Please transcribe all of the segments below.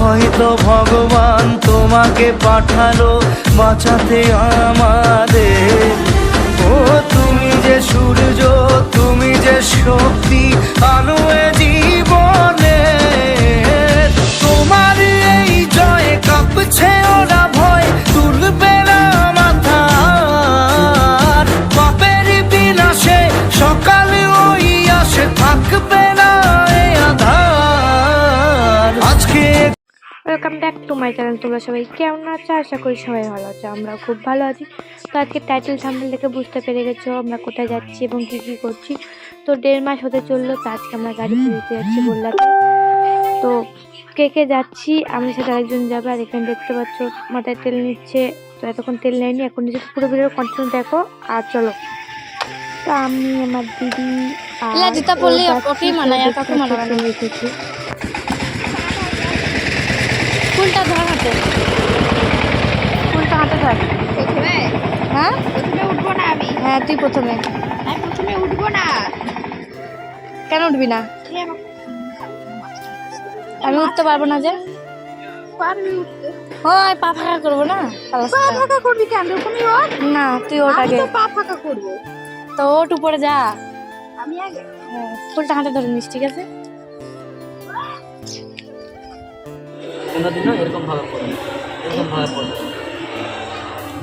হয়তো ভগবান তোমাকে পাঠালো বাঁচাতে আমাদের। ও তুমি যে Surya welcome back to my channel তোমরা সবাই কেমন আছো? আশা করি সবাই ভালো আছো আমরা খুব ভালো আছি। তো আজকে টাইটেল সামনে দেখে বুঝতে পেরে গেছো আমরা কোথায় যাচ্ছি এবং কী কী করছি। তো দেড় মাস হতে চলল তো আজকে আমরা গাড়ি কিনতে যাচ্ছি বললাম তো কে কে যাচ্ছি আমি সাথে আরেকজন যাবে আর এখানে দেখতে পাচ্ছ মাথায় তেল নিচ্ছে। তো এতক্ষণ তেল নেয়নি এখন নিচে পুরো ভিডিও কন্টিনিউ দেখো আর চলো। তো আমি আমার দিদি আর ফুলটা ধর হাতে। ফুলটা হাতে ধর। প্রথমে? হ্যাঁ? প্রথমে উঠবো না আমি। হ্যাঁ তুই প্রথমে। আমি প্রথমে উঠবো না। কেন উঠবি না? আমি উঠতে পারব না যে। পারবি উঠতে। ও পা ফাঁকা করব না? তাহলে পা ফাঁকা করবি কেন? তুমি ওঠ। না তুই ওঠ আগে। তো পা ফাঁকা করব। তো ওঠ উপরে যা। আমি আগে হ্যাঁ, ফুলটা হাতে ধরে নিস ঠিক আছে? তোমরা দিন এরকম ভাবে করো। এরকম ভাবে করো।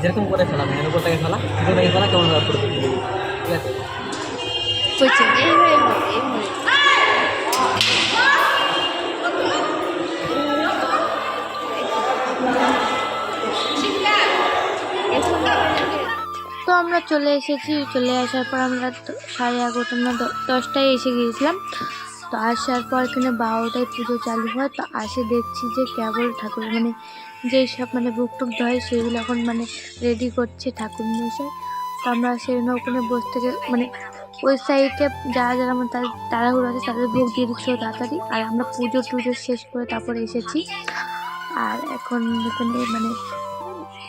যেরকম করে খেলা মেয়ের উপর থেকে ছোটো থেকে খেলা কেমন ভাবে করবে? ঠিক আছে? তো আমরা চলে এসেছি, চলে আসার পর আমরা সাড়ে এগারোটা দশটায় এসে গিয়েছিলাম। তো আসার পর এখানে বারোটায় পুজো চালু হয়, তো আসে দেখছি যে কেবল ঠাকুর মানে যেই সব মানে বুক টুক ধয় সেগুলো এখন মানে রেডি করছে ঠাকুর মশাই। তো আমরা সেজন্য ওখানে বসে থেকে মানে ওই সাইডে যারা যারা মানে তাদের তাড়াহুড়ো আছে তাদের ভোগ দিয়ে দিচ্ছিল তাড়াতাড়ি। আর আমরা পুজো টুজো শেষ করে তারপরে এসেছি। আর এখন এখানে মানে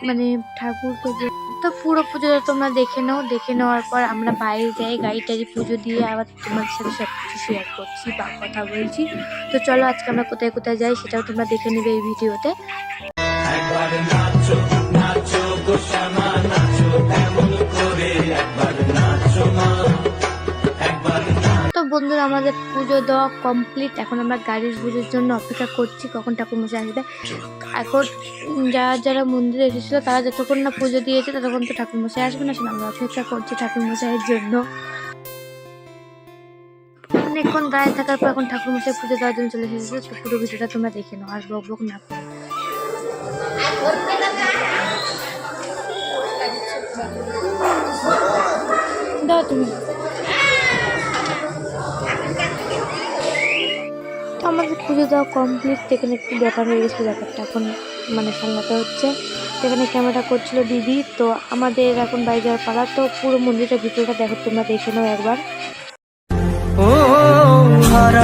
মানে ঠাকুরকে যে, তো পুরো পুজোটা তোমরা দেখে নাও। দেখে নেওয়ার পর আমরা বাইরে যাই, গাড়ি টাড়ি পুজো দিয়ে আবার তোমাদের সাথে সব শেয়ার করছি বা কথা বলছি। তো চলো আজকে আমরা কোথায় কোথায় যাই সেটাও তোমরা দেখে নেবে এই ভিডিওতে। তো বন্ধুরা আমাদের পুজো দেওয়া কমপ্লিট এখন আমরা গাড়ির পুজোর জন্য অপেক্ষা করছি কখন ঠাকুর মশাই আসবে। এখন যারা যারা মন্দিরে এসেছিল তারা যতক্ষণ না পুজো দিয়েছে ততক্ষণ তো ঠাকুর মশাই আসবে না সেটা আমরা অপেক্ষা করছি ঠাকুর মশাইয়ের জন্য। অনেকক্ষণ দাঁড়িয়ে থাকার পর এখন ঠাকুর মশাই পুজো দেওয়ার জন্য চলে এসেছে। তো পুরো ভিডিওটা তোমরা দেখে নাও, আর বক বক না দাও তুমি। তো আমাদের পুজো দেওয়া কমপ্লিট এখানে একটু ব্যাপার হয়ে গেছিল ব্যাপারটা এখন মানে সামলাতে হচ্ছে। সেখানে ক্যামেরা করছিল দিদি, তো আমাদের এখন বাড়ি যাওয়ার পালা, তো পুরো মন্দিরটা ভিতরটা দেখো, তোমরা দেখে নাও একবার।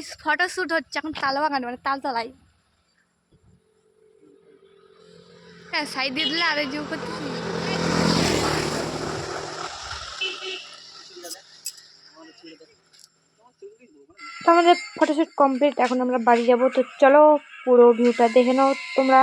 গাইস ফটোশ্যুট হচ্ছে এখন তাল বাগান মানে তাল তলাই হ্যাঁ সাইড দিয়ে দিলে আরে জিও করতে আমাদের ফটোশ্যুট কমপ্লিট, এখন আমরা বাড়ি যাব। তো চলো পুরো ভিউটা দেখে নাও তোমরা।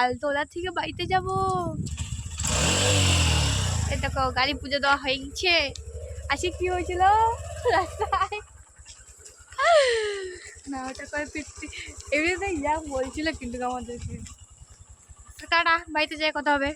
তালতলা থেকে বাড়িতে যাব। এটা গাড়ি পুজো দেওয়া হয়ে গেছে। আসে কি হয়েছিল? না, ওটা করে ফিফটি এমনিতে ইয়া বলছিল কিন্তু আমাদেরকে। টাটা বাড়িতে যাই, কথা হবে।